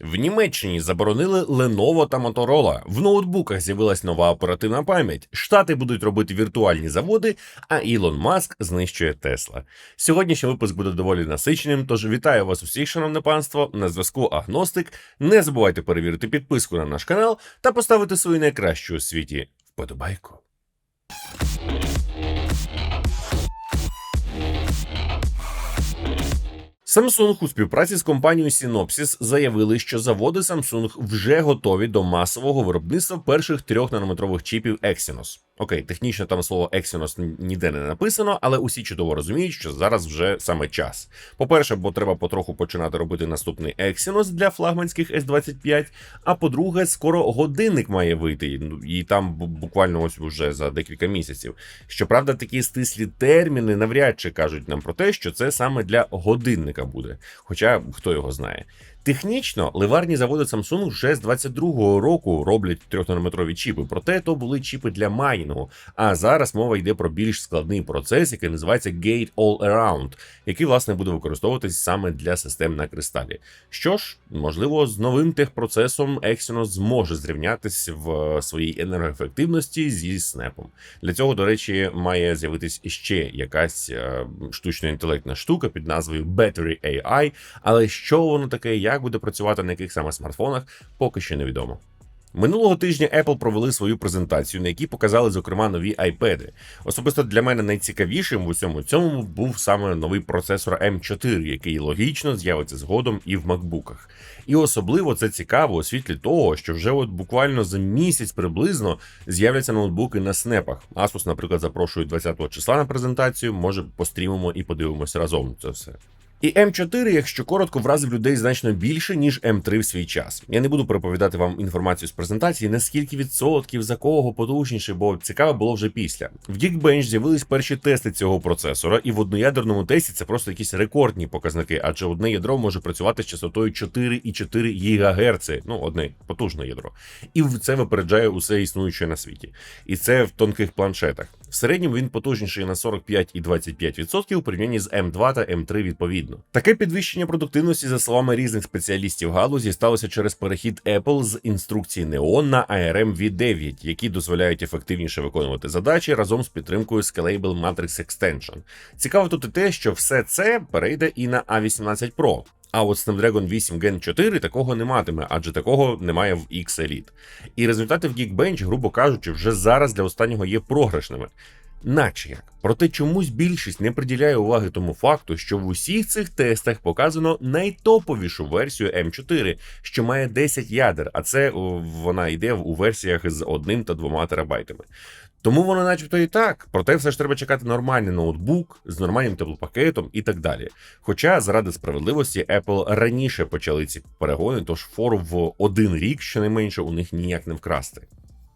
В Німеччині заборонили Lenovo та Motorola. В ноутбуках з'явилась нова оперативна пам'ять. Штати будуть робити віртуальні заводи, а Ілон Маск знищує Тесла. Сьогоднішній випуск буде доволі насиченим. Тож вітаю вас усіх, шановне панство. На зв'язку Агностик. Не забувайте перевірити підписку на наш канал та поставити свою найкращу у світі вподобайку. Samsung у співпраці з компанією Synopsys заявили, що заводи Samsung вже готові до масового виробництва перших трьох нанометрових чіпів Exynos. Окей, технічно там слово Exynos ніде не написано, але усі чудово розуміють, що зараз вже саме час. По-перше, бо треба потроху починати робити наступний Exynos для флагманських S25, А по-друге, скоро годинник має вийти, ну, і там буквально ось уже за декілька місяців. Щоправда, такі стислі терміни навряд чи кажуть нам про те, що це саме для годинника буде. Хоча хто його знає. Технічно ливарні заводи Samsung вже з 22-го року роблять трьохнанометрові чіпи, проте то були чіпи для майнінгу. А зараз мова йде про більш складний процес, який називається Gate All Around, який власне буде використовуватись саме для систем на кристалі. Що ж, можливо, з новим техпроцесом Exynos зможе зрівнятись в своїй енергоефективності зі снепом. Для цього, до речі, має з'явитись ще якась е, штучно інтелектна штука під назвою Battery AI, але що воно таке? Як буде працювати на яких саме смартфонах, поки що невідомо. Минулого тижня Apple провели свою презентацію, на якій показали, зокрема, нові iPad. Особисто для мене найцікавішим в усьому цьому був саме новий процесор M4, який логічно з'явиться згодом і в макбуках. І особливо це цікаво у світлі того, що вже от буквально за місяць приблизно з'являться ноутбуки на снепах. Asus, наприклад, запрошують 20-го числа на презентацію. Може, пострімимо і подивимося разом це все. І М4, якщо коротко, вразив людей значно більше, ніж М3 в свій час. Я не буду переповідати вам інформацію з презентації, наскільки відсотків, за кого потужніше, бо цікаво було вже після. В Geekbench з'явились перші тести цього процесора, і в одноядерному тесті це просто якісь рекордні показники, адже одне ядро може працювати з частотою 4,4 ГГц, ну одне потужне ядро. І це випереджає усе існуюче на світі. І це в тонких планшетах. В середньому він потужніший на 45 і 25% у порівнянні з М2 та М3 відповідно. Таке підвищення продуктивності, за словами різних спеціалістів галузі, сталося через перехід Apple з інструкції Neon на ARM V9, які дозволяють ефективніше виконувати задачі разом з підтримкою Scalable Matrix Extension. Цікаво тут і те, що все це перейде і на A18 Pro. А от Snapdragon 8 Gen 4 такого не матиме, адже такого немає в X Elite. І результати в Geekbench, грубо кажучи, вже зараз для останнього є програшними. Наче як. Проте чомусь більшість не приділяє уваги тому факту, що в усіх цих тестах показано найтоповішу версію М4, що має 10 ядер, а це вона йде у версіях з одним та двома терабайтами. Тому воно, начебто, і так, проте все ж треба чекати нормальний ноутбук з нормальним теплопакетом і так далі. Хоча, заради справедливості, Apple раніше почали ці перегони, тож фору в один рік щонайменше у них ніяк не вкрасти.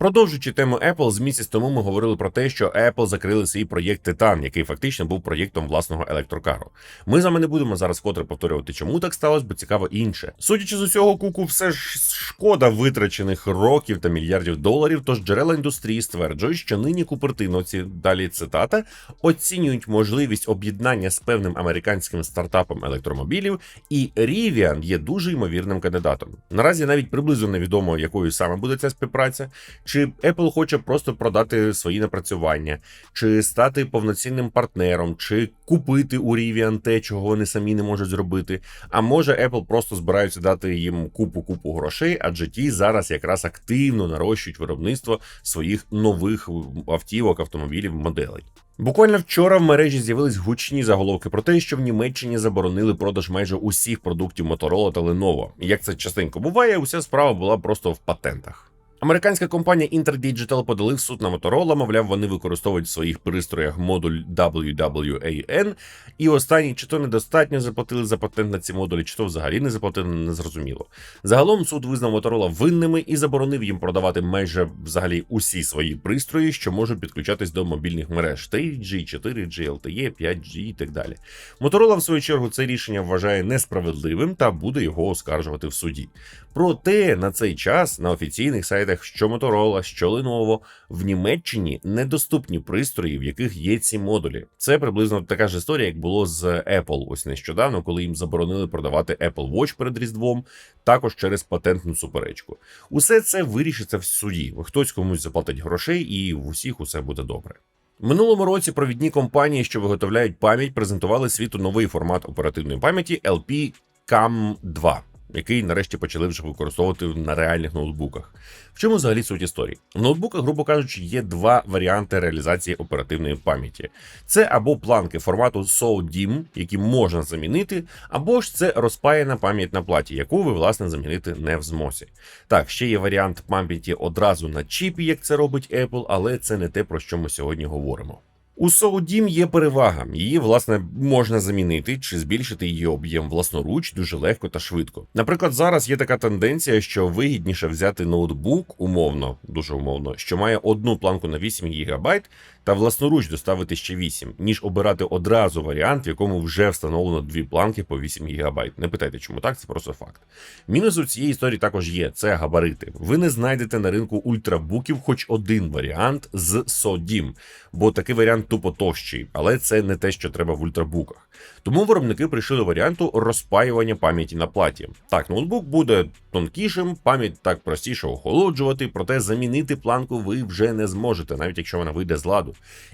Продовжуючи тему Apple, з місяць тому ми говорили про те, що Apple закрили свій проєкт Titan, який фактично був проєктом власного електрокару. Ми з вами не будемо зараз котре повторювати, чому так сталося, бо цікаво інше. Судячи з усього куку, все ж шкода витрачених років та мільярдів доларів. Тож джерела індустрії стверджують, що нині купертиновці, далі цитата, оцінюють можливість об'єднання з певним американським стартапом електромобілів, і Rivian є дуже ймовірним кандидатом. Наразі навіть приблизно невідомо, якою саме буде ця співпраця. Чи Apple хоче просто продати свої напрацювання, чи стати повноцінним партнером, чи купити у Rivian те, чого вони самі не можуть зробити. А може Apple просто збираються дати їм купу купу грошей, адже ті зараз якраз активно нарощують виробництво своїх нових автівок, автомобілів, моделей. Буквально вчора в мережі з'явились гучні заголовки про те, що в Німеччині заборонили продаж майже усіх продуктів Motorola та Lenovo. Як це частенько буває, уся справа була просто в патентах. Американська компанія Interdigital подали в суд на Motorola, мовляв, вони використовують в своїх пристроях модуль WWAN, і останні чи то недостатньо заплатили за патент на ці модулі, чи то взагалі не заплатили, не зрозуміло. Загалом суд визнав Motorola винними і заборонив їм продавати майже взагалі усі свої пристрої, що можуть підключатись до мобільних мереж 3G, 4G, LTE, 5G і так далі. Motorola, в свою чергу, це рішення вважає несправедливим та буде його оскаржувати в суді. Проте на цей час на офіційних сайтах сайтах, що Motorola, що Lenovo, в Німеччині недоступні пристрої, в яких є ці модулі. Це приблизно така ж історія, як було з Apple ось нещодавно, коли їм заборонили продавати Apple Watch перед Різдвом, також через патентну суперечку. Усе це вирішиться в суді. Хтось комусь заплатить грошей, і в усіх усе буде добре. Минулому році провідні компанії, що виготовляють пам'ять, презентували світу новий формат оперативної пам'яті LP CAM 2 який нарешті почали вже використовувати на реальних ноутбуках. В чому взагалі суть історії? В ноутбуках, грубо кажучи, є два варіанти реалізації оперативної пам'яті: це або планки формату SODIMM, які можна замінити, або ж це розпаяна пам'ять на платі, яку ви власне замінити не в змозі. Так, ще є варіант пам'яті одразу на чіпі, як це робить Apple, але це не те, про що ми сьогодні говоримо. У соудім є перевага. Її, власне, можна замінити чи збільшити її об'єм власноруч дуже легко та швидко. Наприклад, зараз є така тенденція, що вигідніше взяти ноутбук, умовно, дуже умовно, що має одну планку на 8 ГБ, та власноруч доставити ще 8, ніж обирати одразу варіант, в якому вже встановлено дві планки по 8 ГБ. Не питайте, чому так, це просто факт. Мінус у цієї історії також є: це габарити. Ви не знайдете на ринку ультрабуків хоч один варіант з SODIMM, бо такий варіант тупо товщий, але це не те, що треба в ультрабуках. Тому виробники прийшли до варіанту розпаювання пам'яті на платі. Так, ноутбук буде тонкішим, пам'ять так простіше охолоджувати, проте замінити планку ви вже не зможете, навіть якщо вона вийде з ладу.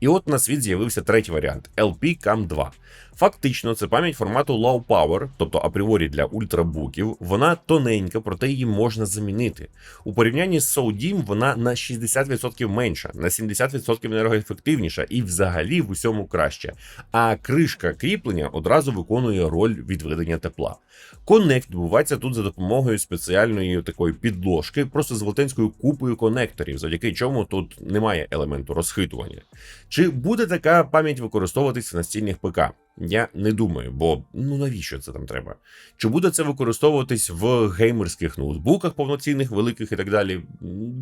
І от на світ з'явився третій варіант LP CAM 2. Фактично, це пам'ять формату Low Power, тобто апріорі для ультрабуків. Вона тоненька, проте її можна замінити. У порівнянні з SODIMM вона на 60% менша, на 70% енергоефективніша і взагалі в усьому краще. А кришка кріплення одразу виконує роль відведення тепла. Коннект відбувається тут за допомогою спеціальної такої підложки, просто з велетенською купою конекторів, завдяки чому тут немає елементу розхитування. Чи буде така пам'ять використовуватись в настільних ПК? Я не думаю, бо ну навіщо це там треба? Чи буде це використовуватись в геймерських ноутбуках повноцінних, великих і так далі?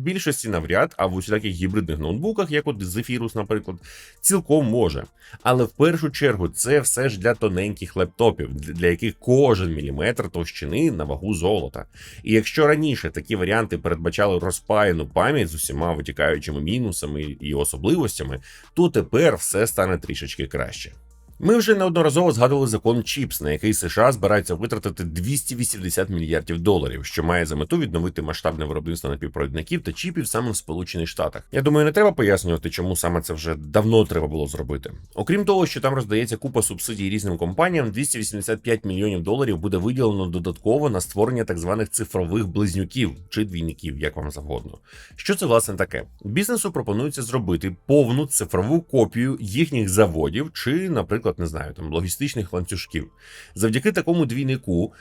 Більшості навряд, а в усіляких гібридних ноутбуках, як от Zephyrus, наприклад, цілком може. Але в першу чергу це все ж для тоненьких лептопів, для яких кожен міліметр товщини на вагу золота. І якщо раніше такі варіанти передбачали розпаяну пам'ять з усіма витікаючими мінусами і особливостями, то тепер все стане трішечки краще. Ми вже неодноразово згадували закон Чіпс, на який США збираються витратити 280 мільярдів доларів, що має за мету відновити масштабне виробництво напівпровідників та чіпів саме в Сполучених Штатах. Я думаю, не треба пояснювати, чому саме це вже давно треба було зробити. Окрім того, що там роздається купа субсидій різним компаніям, 285 мільйонів доларів буде виділено додатково на створення так званих цифрових близнюків чи двійників, як вам завгодно. Що це власне таке? Бізнесу пропонується зробити повну цифрову копію їхніх заводів, чи, наприклад наприклад, не знаю, там логістичних ланцюжків. Завдяки такому двійнику,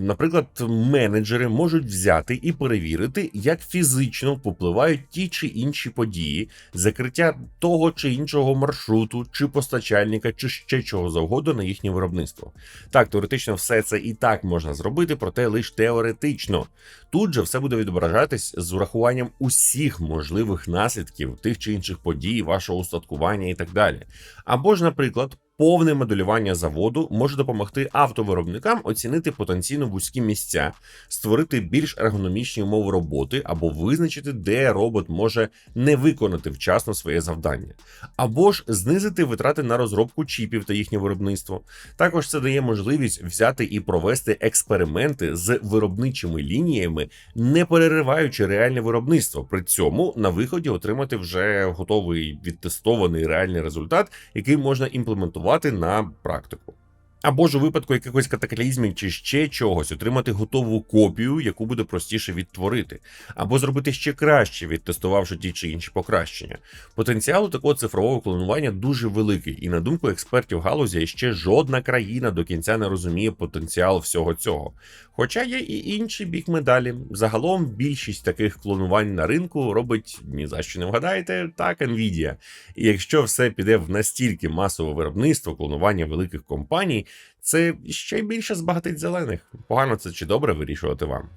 наприклад, менеджери можуть взяти і перевірити, як фізично впливають ті чи інші події, закриття того чи іншого маршруту, чи постачальника, чи ще чого завгодно на їхнє виробництво. Так, теоретично, все це і так можна зробити, проте лише теоретично. Тут же все буде відображатись з урахуванням усіх можливих наслідків тих чи інших подій, вашого устаткування і так далі. Або ж, наприклад, повне моделювання заводу може допомогти автовиробникам оцінити потенційно вузькі місця, створити більш ергономічні умови роботи або визначити, де робот може не виконати вчасно своє завдання, або ж знизити витрати на розробку чіпів та їхнє виробництво. Також це дає можливість взяти і провести експерименти з виробничими лініями, не перериваючи реальне виробництво. При цьому на виході отримати вже готовий відтестований реальний результат, який можна імплементувати на практику. Або ж у випадку якихось катаклізмів чи ще чогось отримати готову копію, яку буде простіше відтворити, або зробити ще краще, відтестувавши ті чи інші покращення. Потенціал такого цифрового клонування дуже великий, і на думку експертів галузі, ще жодна країна до кінця не розуміє потенціал всього цього. Хоча є і інший бік медалі. Загалом більшість таких клонувань на ринку робить ні за що не вгадаєте, так Nvidia. І якщо все піде в настільки масове виробництво клонування великих компаній, це ще більше збагатить зелених. Погано це чи добре вирішувати вам.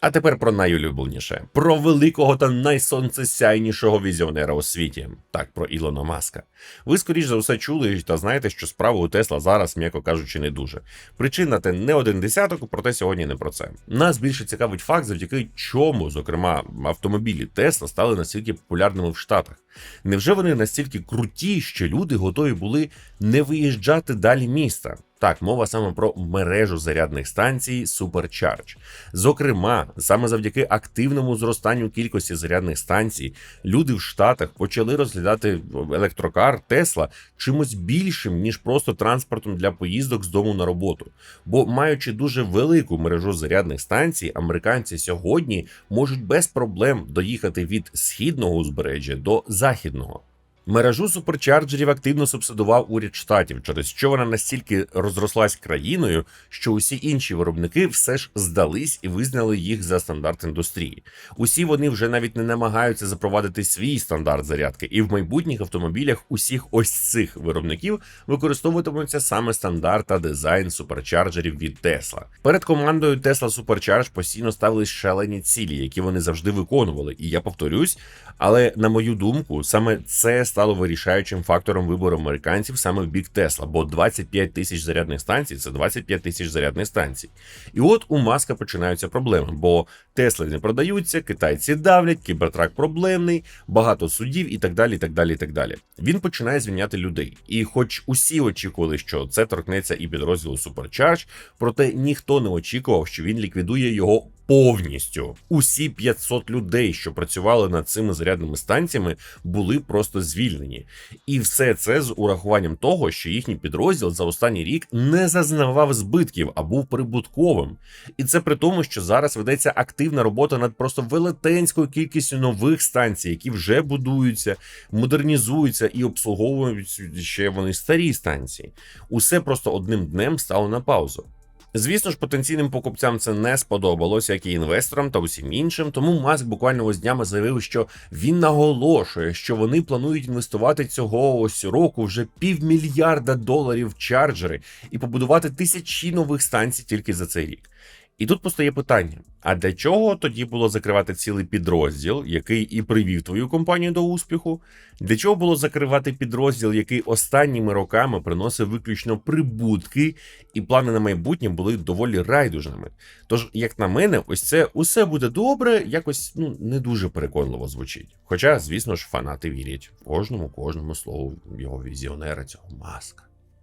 А тепер про найулюбленіше, про великого та найсонцесяйнішого візіонера у світі. Так, про Ілона Маска. Ви скоріш за все чули та знаєте, що справа у Тесла зараз, м'яко кажучи, не дуже. Причин на те не один десяток, проте сьогодні не про це. Нас більше цікавить факт, завдяки чому, зокрема, автомобілі Тесла стали настільки популярними в Штатах. Невже вони настільки круті, що люди готові були не виїжджати далі міста? Так, мова саме про мережу зарядних станцій Supercharge. Зокрема, саме завдяки активному зростанню кількості зарядних станцій, люди в Штатах почали розглядати електрокар Тесла чимось більшим, ніж просто транспортом для поїздок з дому на роботу. Бо, маючи дуже велику мережу зарядних станцій, американці сьогодні можуть без проблем доїхати від східного узбережжя до західного. Мережу суперчарджерів активно субсидував уряд штатів, через що вона настільки розрослась країною, що усі інші виробники все ж здались і визнали їх за стандарт індустрії. Усі вони вже навіть не намагаються запровадити свій стандарт зарядки, і в майбутніх автомобілях усіх ось цих виробників використовуватимуться саме стандарт та дизайн суперчарджерів від Tesla. Перед командою Tesla Supercharge постійно ставились шалені цілі, які вони завжди виконували. І я повторюсь, але на мою думку, саме це стало вирішаючим фактором вибору американців саме в бік Тесла, бо 25 тисяч зарядних станцій це 25 тисяч зарядних станцій. І от у Маска починаються проблеми, бо Тесли не продаються, китайці давлять, кібертрак проблемний, багато судів і так далі. і так далі, і так далі. Він починає звільняти людей. І, хоч усі очікували, що це торкнеться і підрозділу Supercharge, проте ніхто не очікував, що він ліквідує його повністю. Усі 500 людей, що працювали над цими зарядними станціями, були просто звільнені. І все це з урахуванням того, що їхній підрозділ за останній рік не зазнавав збитків, а був прибутковим. І це при тому, що зараз ведеться активна робота над просто велетенською кількістю нових станцій, які вже будуються, модернізуються і обслуговують ще вони старі станції. Усе просто одним днем стало на паузу. Звісно ж, потенційним покупцям це не сподобалося, як і інвесторам та усім іншим. Тому Маск буквально ось днями заявив, що він наголошує, що вони планують інвестувати цього ось року вже півмільярда доларів в чарджери і побудувати тисячі нових станцій тільки за цей рік. І тут постає питання: а для чого тоді було закривати цілий підрозділ, який і привів твою компанію до успіху? Для чого було закривати підрозділ, який останніми роками приносив виключно прибутки, і плани на майбутнє були доволі райдужними? Тож, як на мене, ось це усе буде добре, якось ну не дуже переконливо звучить. Хоча, звісно ж, фанати вірять кожному, кожному слову його візіонера, цього маска.